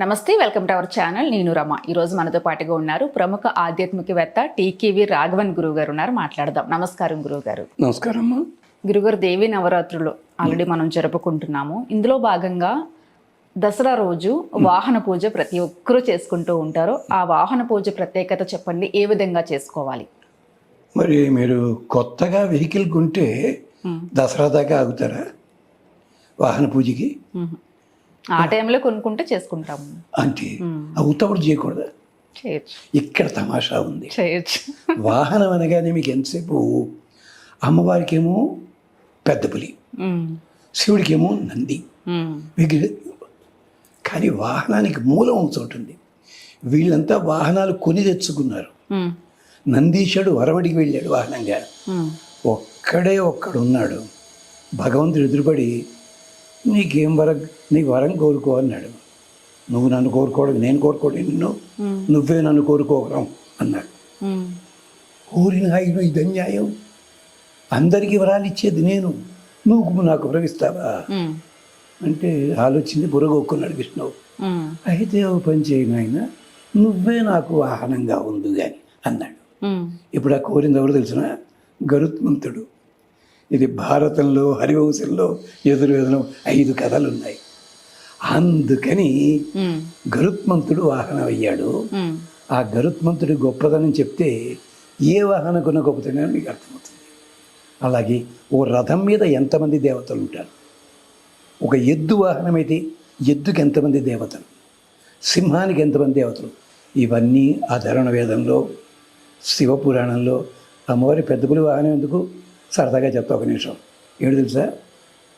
నమస్తే welcome to our channel. నేను రమ. ఈ రోజు మనతో పాటుగా ఉన్నారు ప్రముఖ ఆధ్యాత్మికవేత్త టీకేవి రాఘవన్ గురువు గారు ఉన్నారు. మాట్లాడదాం. నమస్కారం గురువు గారు నమస్కారం గురుగారు దేవి నవరాత్రులు ఆల్రెడీ మనం జరుపుకుంటున్నాము. ఇందులో భాగంగా దసరా రోజు వాహన పూజ ప్రతి ఒక్కరూ చేసుకుంటూ ఉంటారు. ఆ వాహన పూజ ప్రత్యేకత చెప్పండి. ఏ విధంగా చేసుకోవాలి? మరి మీరు కొత్తగా వెహికల్ కొంటే. దసరా దాకా ఆగుతారా? వాహన పూజకి. ఆ టైంలో కొనుక్కుంటే చేసుకుంటాము. అంటే అవుతప్పుడు చేయకూడదా. చేయొచ్చు. ఇక్కడ తమాషా ఉంది. చేయొచ్చు. వాహనం అనగానే మీకు ఎంతసేపు అమ్మవారికేమో పెద్ద పులి మ్మ్. శివుడికేమో నంది. విగ్రహ కానీ వాహనానికి మూలం ఉంది వీళ్ళంతా వాహనాలు కొని తెచ్చుకున్నారు. నందీశుడు వరవడికి వెళ్ళాడు వాహనంగా. ఒక్కడే ఒక్కడున్నాడు. భగవంతుడు ఎదురుపడి నీకేం వరం నీకు వరం కోరుకో అన్నాడు నువ్వు నన్ను కోరుకోవడం నేను కోరుకోవడం నిన్ను. నువ్వే నన్ను కోరుకోవడం అన్నాడు. ఊరిన ఆయన ఇది అన్యాయం అందరికీ వరాలు ఇచ్చేది నేను నువ్వు నాకు వరం ఇస్తావా మ్మ్. అంటే ఆలోచించి బుర్రగొక్కున్నాడు విష్ణువు. అయితే ఓ పని చేయను ఆయన నువ్వే నాకు వాహనంగా ఉంది కానీ అన్నాడు. ఇప్పుడు ఆ కోరింది ఎవరు తెలిసిన గరుత్మంతుడు ఇది భారతంలో హరివంశంలో ఎదురువేదనం ఐదు కథలు ఉన్నాయి అందుకని. గరుత్మంతుడు వాహనం అయ్యాడు. ఆ గరుత్మంతుడి గొప్పదనం చెప్తే ఏ వాహనకున్న గొప్పతనం మీకు అర్థమవుతుంది. అలాగే ఓ రథం మీద ఎంతమంది దేవతలు ఉంటారు? ఒక ఎద్దు వాహనం అయితే ఎద్దుకి ఎంతమంది దేవతలు? సింహానికి ఎంతమంది దేవతలు? ఇవన్నీ ఆ ధరణ వేదంలో శివపురాణంలో అమ్మవారి పెద్ద పులి వాహనం ఎందుకు? సరదాగా చెప్తా ఒక నిమిషం. ఏడు తెలుసా?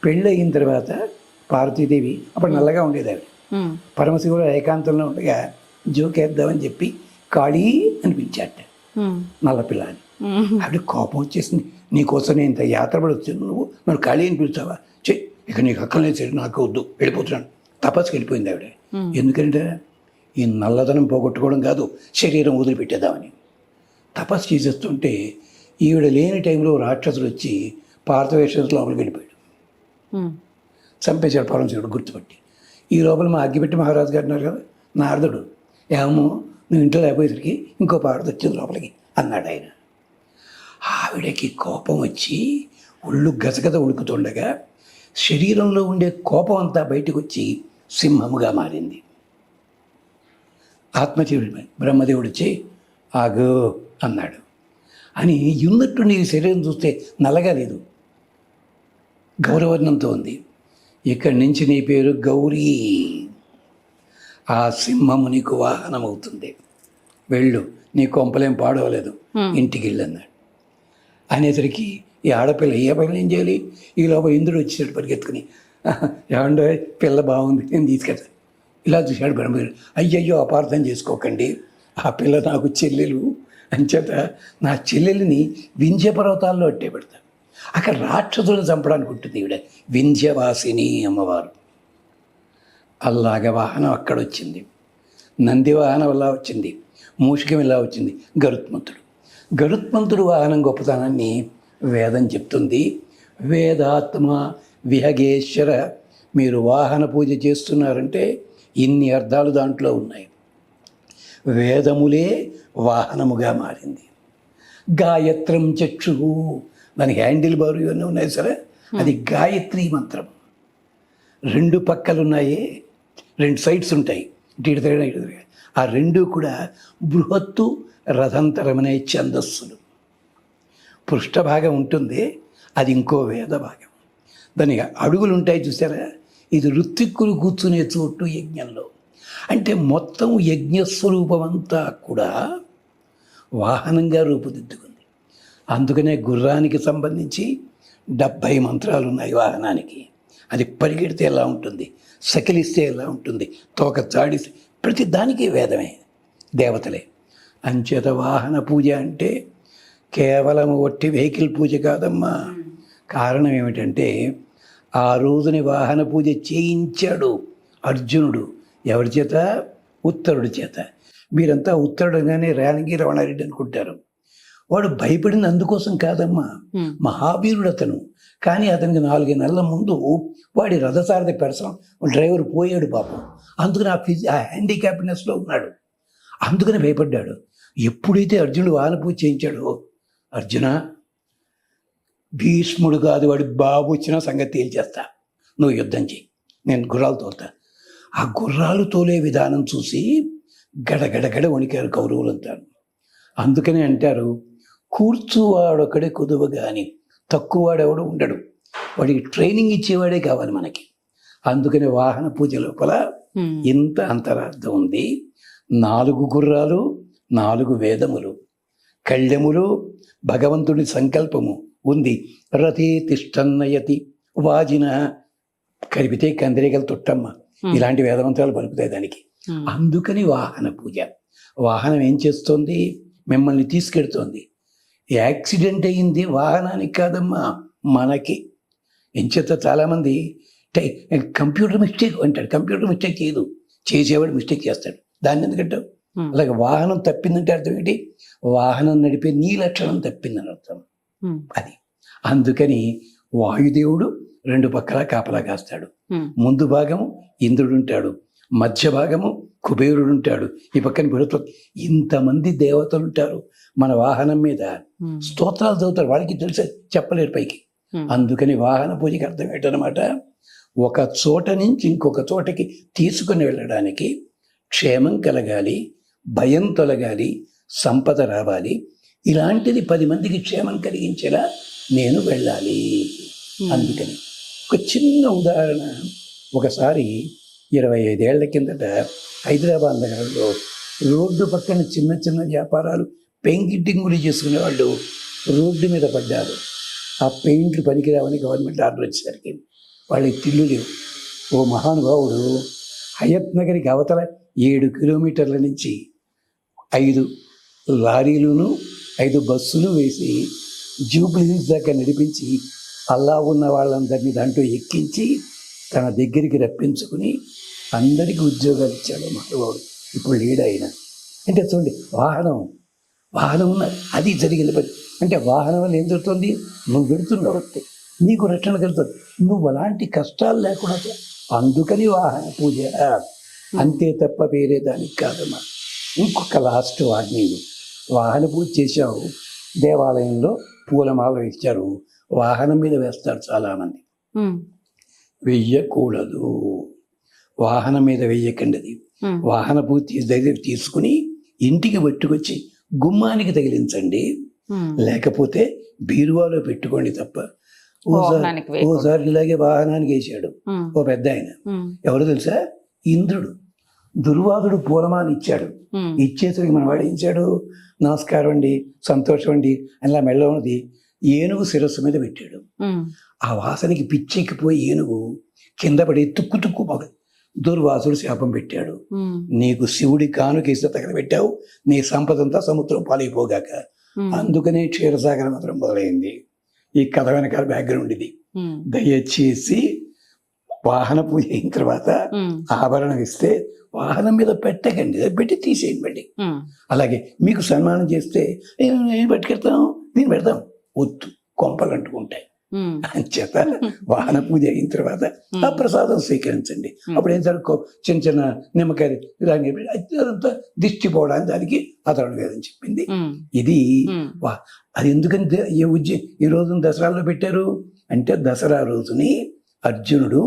పెళ్ళి అయిన తర్వాత పార్వతీదేవి అప్పుడు నల్లగా ఉండేది ఆవిడ మ్మ్. పరమశివుడు ఏకాంతంలో ఉండగా జోకేద్దామని చెప్పి కాళీ అని పిలిచాట. నల్లపిల్ల అని. ఆవిడ కోపం వచ్చేసింది. నీకోసం నేను ఇంత యాత్రపడి వచ్చాను నువ్వు నన్ను ఖాళీ అని పిలుస్తావా చె ఇక నీకు అక్కర్లేదు సరే నాకు వద్దు. వెళ్ళిపోతున్నాను. తపస్సుకి వెళ్ళిపోయింది ఆవిడ. ఎందుకంటే ఈ నల్లదనం పోగొట్టుకోవడం కాదు శరీరం వదిలిపెట్టేద్దామని. తపస్సు చేసేస్తుంటే ఈవిడ లేని టైంలో రాక్షసులు వచ్చి పార్థవేశ్వర లోపలికి వెళ్ళిపోయాడు. చంపేశాడు పరమశివుడు గుర్తుపట్టి. ఈ లోపల మా అగ్గిపెట్టి మహారాజు గారు ఉన్నారు కదా నారదుడు. ఏమో నువ్వు ఇంట్లో లేకపోయేసరికి ఇంకో పారద వచ్చింది లోపలికి అన్నాడు ఆయన. ఆవిడకి కోపం వచ్చి ఒళ్ళు గజగజ ఉడుకుతుండగా శరీరంలో ఉండే కోపం అంతా బయటకు వచ్చి సింహముగా మారింది. ఆత్మచీవుడి బ్రహ్మదేవుడు వచ్చి ఆగు అన్నాడు. అని ఉన్నట్టుండి ఈ శరీరం చూస్తే నల్లగా లేదు. గౌరవర్ణంతో ఉంది. ఇక్కడి నుంచి నీ పేరు గౌరీ. ఆ సింహము నీకు వాహనం అవుతుంది వెళ్ళు నీ కొంపలేం పాడవలేదు. ఇంటికి వెళ్ళు అన్నాడు అనేసరికి ఈ ఆడపిల్ల ఏ పని ఏం చేయాలి? ఈ లోపల ఇంద్రుడు వచ్చేసాడు పరిగెత్తుకుని ఏమండో పిల్ల బాగుంది నేను తీసుకెళ్తా. ఇలా చూశాడు బ్రహ్మదేవుడు. అయ్యయ్యో అపార్థం చేసుకోకండి. ఆ పిల్ల నాకు చెల్లెలు. అంచేత నా చెల్లెలిని వింధ్య పర్వతాల్లో అట్టే పెడతాను అక్కడ రాక్షసులను చంపడానికి ఉంటుంది ఈవిడ. వింధ్యవాసిని అమ్మవారు. అల్లాగ వాహనం అక్కడ వచ్చింది. నంది వాహనం ఇలా వచ్చింది. మూషికం ఇలా వచ్చింది. గరుత్మంతుడు. గరుత్మంతుడు వాహనం గొప్పతనాన్ని వేదం చెప్తుంది. వేదాత్మ విహగేశ్వర మీరు వాహన పూజ చేస్తున్నారంటే ఇన్ని అర్థాలు దాంట్లో ఉన్నాయి. వేదములే వాహనముగా మారింది. గాయత్రం చక్షు. దాని హ్యాండిల్ బారు ఇవన్నీ ఉన్నాయి సరే? అది గాయత్రి మంత్రం. రెండు పక్కలు ఉన్నాయి రెండు సైడ్స్ ఉంటాయి. ఇటు తిరగడం, ఇటు తిరగడం. ఆ రెండు కూడా బృహత్తు రథంతరమనే ఛందస్సులు. పృష్ఠభాగం ఉంటుంది అది ఇంకో వేద భాగం. దాని అడుగులు ఉంటాయి చూసారా? ఇది ఋత్విక్కులు కూర్చునే చోటు యజ్ఞంలో. అంటే మొత్తం యజ్ఞస్వరూపం అంతా కూడా వాహనంగా రూపుదిద్దుకుంది. అందుకనే గుర్రానికి సంబంధించి డెబ్భై మంత్రాలు ఉన్నాయి వాహనానికి. అది పరిగెడితే ఎలా ఉంటుంది? సకిలిస్తే ఎలా ఉంటుంది? తోక చాడిస్తే ప్రతి దానికి వేదమే దేవతలే. అంచేత వాహన పూజ అంటే కేవలం ఒట్టి వెహికల్ పూజ కాదమ్మా. కారణం ఏమిటంటే ఆ రోజుని వాహన పూజ చేయించాడు అర్జునుడు. ఎవరి చేత? ఉత్తరుడి చేత. మీరంతా ఉత్తరుడుగానే రేలంగి రమణారెడ్డి అనుకుంటారు. వాడు భయపడింది అందుకోసం కాదమ్మా. మహావీరుడు అతను కానీ అతనికి నాలుగు నెలల ముందు వాడి రథసారథి పెరసం డ్రైవర్ పోయాడు పాపం. అందుకని ఆ ఫిజి ఆ హ్యాండిక్యాప్నెస్లో ఉన్నాడు. అందుకని భయపడ్డాడు. ఎప్పుడైతే అర్జునుడు వాహన పూజ చేయించాడో అర్జున భీష్ముడు కాదు వాడి బాబు వచ్చిన సంగతి తేల్చేస్తా. నువ్వు యుద్ధం చేయి నేను గుర్రాలు తోలుతా. ఆ గుర్రాలు తోలే విధానం చూసి గడగడగడ వణికారు కౌరవులంతా అందుకని అంటారు కూర్చువాడొక్కడే కుదువ కానీ తక్కువవాడెవడు ఉండడు. వాడికి ట్రైనింగ్ ఇచ్చేవాడే కావాలి మనకి. అందుకని వాహన పూజ లోపల ఇంత అంతరార్థం ఉంది. నాలుగు గుర్రాలు నాలుగు వేదములు కళ్యములు భగవంతుడి సంకల్పము ఉంది. రథే తిష్టన్నయతి వాజిన కలిపితే కందిరీగలు తొట్టమ్మ. ఇలాంటి వేదమంత్రాలు పలుకుతాయి దానికి. అందుకని వాహన పూజ. వాహనం ఏం చేస్తుంది? మిమ్మల్ని తీసుకెడుతోంది. యాక్సిడెంట్ అయింది వాహనానికి కాదమ్మా మనకి. ఎంచేత చాలామంది టై కంప్యూటర్ మిస్టేక్ అంటాడు కంప్యూటర్ మిస్టేక్ చేయదు. చేసేవాడు మిస్టేక్ చేస్తాడు. దాన్ని ఎందుకంటే ఉమ్, అలాగే వాహనం తప్పిందంటే అర్థం ఏంటి? వాహనం నడిపే నీ లక్షణం తప్పిందని అర్థం. ఉమ్, అది. అందుకని వాయుదేవుడు రెండు పక్కల కాపలా కాస్తాడు. ముందు భాగము ఇంద్రుడు ఉంటాడు. మధ్య భాగము కుబేరుడు ఉంటాడు. ఈ పక్కన బృహత్వ ఇంతమంది దేవతలు ఉంటారు మన వాహనం మీద. స్తోత్రాలు చదువుతారు. వాళ్ళకి తెలిసే చెప్పలేరు పైకి. అందుకని వాహన పూజకి అర్థం ఏంటనమాట ఒక చోట నుంచి ఇంకొక చోటకి తీసుకుని వెళ్ళడానికి క్షేమం కలగాలి భయం తొలగాలి సంపద రావాలి. ఇలాంటిది పది మందికి క్షేమం కలిగించేలా నేను వెళ్ళాలి. అందుకని ఒక చిన్న ఉదాహరణ. ఒకసారి ఇరవై ఐదేళ్ళ కిందట హైదరాబాద్ నగరంలో రోడ్డు పక్కన చిన్న చిన్న వ్యాపారాలు పెయింటింగులు చేసుకునే వాళ్ళు రోడ్డు మీద పడ్డారు. ఆ పెయింట్లు పనికిరావని గవర్నమెంట్ ఆర్డర్ వచ్చేసరికి వాళ్ళకి తిల్లు లేవు. ఓ మహానుభావుడు హయత్ నగరికి అవతల ఏడు కిలోమీటర్ల నుంచి ఐదు లారీలును ఐదు బస్సులు వేసి జూబ్లీహిల్స్ దాకా నడిపించి అల్లా ఉన్న వాళ్ళందరినీ దాంట్లో ఎక్కించి తన దగ్గరికి రప్పించుకుని అందరికీ ఉద్యోగాలు ఇచ్చాడు మహానుభావుడు. ఇప్పుడు లీడ్ అయిన. అంటే చూడండి వాహనం వాహనం ఉన్న అది జరిగిన పని. అంటే వాహనం వల్ల ఏం జరుగుతుంది? నువ్వు వెడుతున్నావు నీకు రక్షణ కలుగుతుంది. నువ్వు అలాంటి కష్టాలు లేకుండా అందుకని వాహన పూజ. అంతే తప్ప వేరే దానికి కాదమ్మా ఇంకొక లాస్ట్ వాగ్నీలు వాహన పూజ చేశావు. దేవాలయంలో పూలమాల ఇచ్చారు. వాహనం మీద వేస్తారు చాలామంది. వెయ్యకూడదు. వాహనం మీద వెయ్యకండి అది వాహన పూజ తీ- దగ్గర తీసుకుని ఇంటికి పట్టుకొచ్చి గుమ్మానికి తగిలించండి. లేకపోతే బీరువాలో పెట్టుకోండి తప్ప. ఓసారి ఇలాగే వాహనానికి వేసాడు ఓ పెద్ద ఆయన. ఎవరు తెలుసా? ఇంద్రుడు. దుర్వాదుడు పూలమాల ఇచ్చాడు. ఇచ్చేసరికి మన వాడు ఏం ఇచ్చాడు నమస్కారం అండి సంతోషం అండి అలా మెల్ల ఉన్నది ఏనుగు శిరస్సు మీద పెట్టాడు. ఆ వాసనకి పిచ్చెక్కిపోయి ఏనుగు కింద పడి తుక్కు తుక్కు దుర్వాసుడు శాపం పెట్టాడు. నీకు శివుడి కానుకేసి తగలబెట్టావు నీ సంపదంతా సముద్రం పాలైపోగాక. అందుకనే క్షీరసాగర మంత్రం మొదలైంది. ఈ కథ వెనకాల బ్యాక్గ్రౌండ్ ఇది. దయచేసి వాహన పూజ అయిన తర్వాత ఆభరణం ఇస్తే వాహనం మీద పెట్టకండి. పెట్టి తీసేయండి అలాగే మీకు సన్మానం చేస్తే "ఏ, ఏం పట్టుకెళ్తాం దీన్ని పెడతాం వద్దు కొంపలు అంటుకుంటాయి అంచేత వాహన పూజ అయిన తర్వాత ఆ ప్రసాదం స్వీకరించండి. అప్పుడు ఏం జరుగు చిన్న చిన్న నిమ్మకాయ ఇలాగే అదంతా దిష్టి పోవడానికి దానికి అతడు వేదం చెప్పింది. ఇది వా అది ఎందుకని ఏ ఉజ్జ ఈ రోజున దసరాలో పెట్టారు? అంటే దసరా రోజుని అర్జునుడు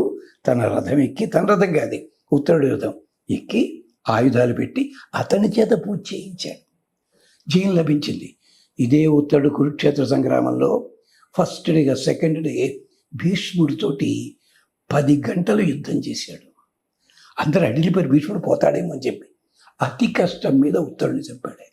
తన రథం ఎక్కి తన రథం కాదు ఉత్తరుడి రథం ఎక్కి ఆయుధాలు పెట్టి అతని చేత పూజ చేయించాడు. జయం లభించింది. ఇదే ఉత్తరుడు కురుక్షేత్ర సంగ్రామంలో ఫస్ట్ డేగా సెకండ్ డే భీష్ముడితోటి పది గంటలు యుద్ధం చేశాడు. అందరూ అడిలిపోయి భీష్ముడు పోతాడేమో అని చెప్పి. అతి కష్టం మీద ఉత్తరుడిని చెప్పాడు ఆయన.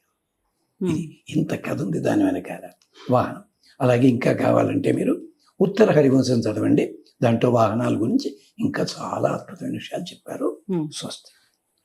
ఇంత కథ ఉంది దాని వెనకాల. వాహనం. అలాగే ఇంకా కావాలంటే మీరు ఉత్తర హరివంశం చదవండి. దాంట్లో వాహనాల గురించి ఇంకా చాలా అద్భుతమైన విషయాలు చెప్పారు. స్వస్తి.